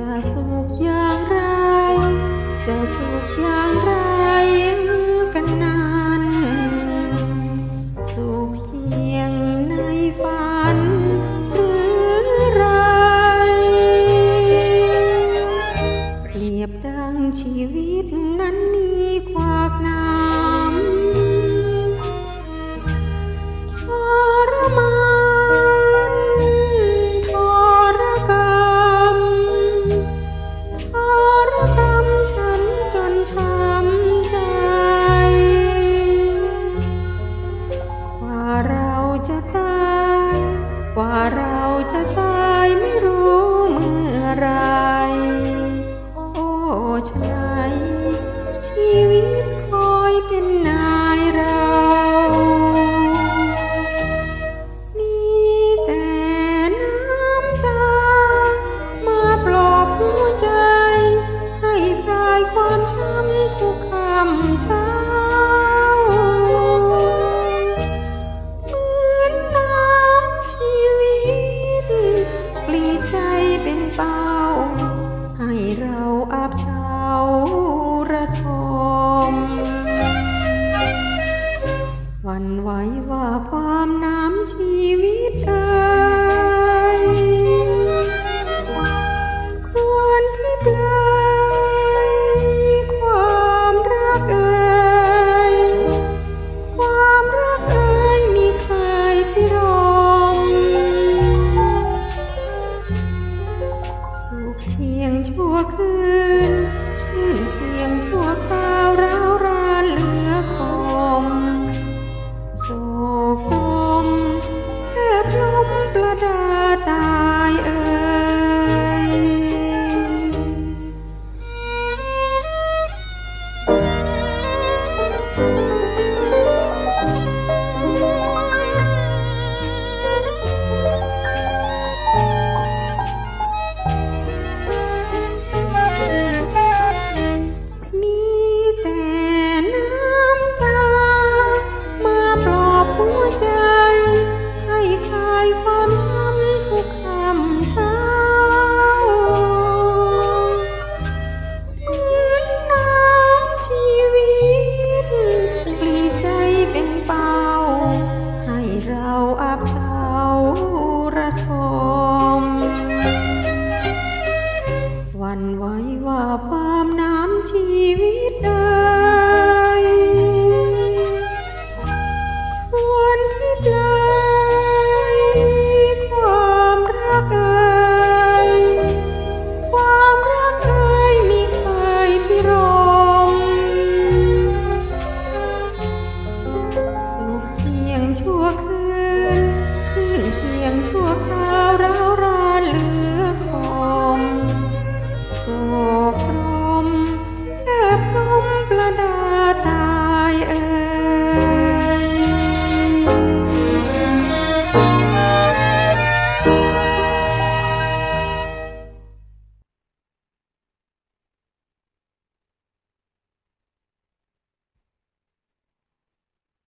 จะสุขอย่างไร จะสุขอย่างไรกันนานสุขเพียงในฝันหรือไร เปรียบดังชีวิต จะตาย กว่าเราจะตายไม่รู้เมื่อไร โอ้ชายชีวิตคอยเป็นนายเรา มีแต่น้ำตา มาปลอบหัวใจ ให้คลายความช้ำทุกคำช้า